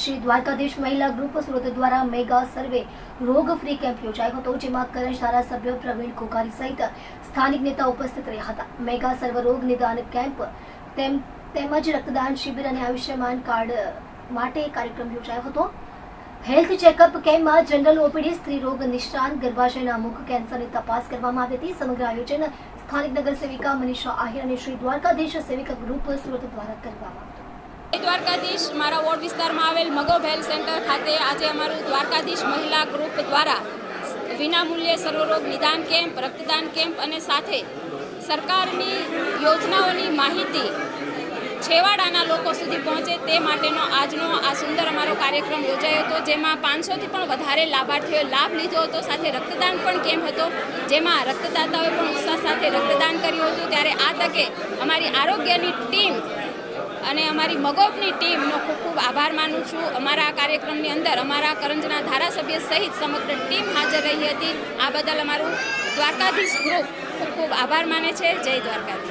શ્રી દ્વારકાધીશ મહિલા ગ્રુપ સુરત દ્વારા મેગા સર્વે રોગ ફ્રી કેમ્પ યોજાયો હતો, જેમાં કરંજ ધારાસભ્ય પ્રવીણ કોકારી સહિત સ્થાનિક નેતા ઉપસ્થિત રહ્યા હતા. મેગા સર્વ રોગ નિદાન કેમ્પ તેમ, તેમજ રક્તદાન શિબિર અને આયુષ્યમાન કાર્ડ માટે કાર્યક્રમ યોજાયો હતો. હેલ્થ ચેકઅપ કેમ્પમાં જનરલ ઓપીડી, સ્ત્રી રોગ નિષ્ણાંત, ગર્ભાશયના મુખ કેન્સરની તપાસ કરવામાં આવી હતી. સમગ્ર આયોજન સ્થાનિક નગર સેવિકા મનીષા આહિર અને શ્રી દ્વારકાધીશ સેવિક ગ્રુપ સુરત દ્વારા કરવામાં આવ્યું દ્વારકાધીશ મારા વોર્ડ વિસ્તારમાં આવેલ મગોબ હેલ્થ સેન્ટર ખાતે આજે અમારું દ્વારકાધીશ મહિલા ગ્રુપ દ્વારા વિનામૂલ્યે સર્વરોગ નિદાન કેમ્પ, રક્તદાન કેમ્પ અને સાથે સરકારની યોજનાઓની માહિતી છેવાડાના લોકો સુધી પહોંચે તે માટેનો આજનો આ સુંદર અમારો કાર્યક્રમ યોજાયો હતો. જેમાં પાંચસોથી પણ વધારે લાભાર્થીઓએ લાભ લીધો હતો. સાથે રક્તદાન પણ કેમ્પ હતો. જેમાં રક્તદાતાઓએ પણ ઉત્સાહ સાથે રક્તદાન કર્યું હતું. ત્યારે આ તકે અમારી આરોગ્યની ટીમ અને અમારી મગોપની ટીમનો ખૂબ ખૂબ આભાર માનું છું. અમારા આ કાર્યક્રમની અંદર અમારા કરંજના ધારાસભ્ય સહિત સમગ્ર ટીમ હાજર રહી હતી. આ બદલ અમારું દ્વારકાધીશ ગ્રુપ ખૂબ ખૂબ આભાર માને છે. જય દ્વારકાધીશ.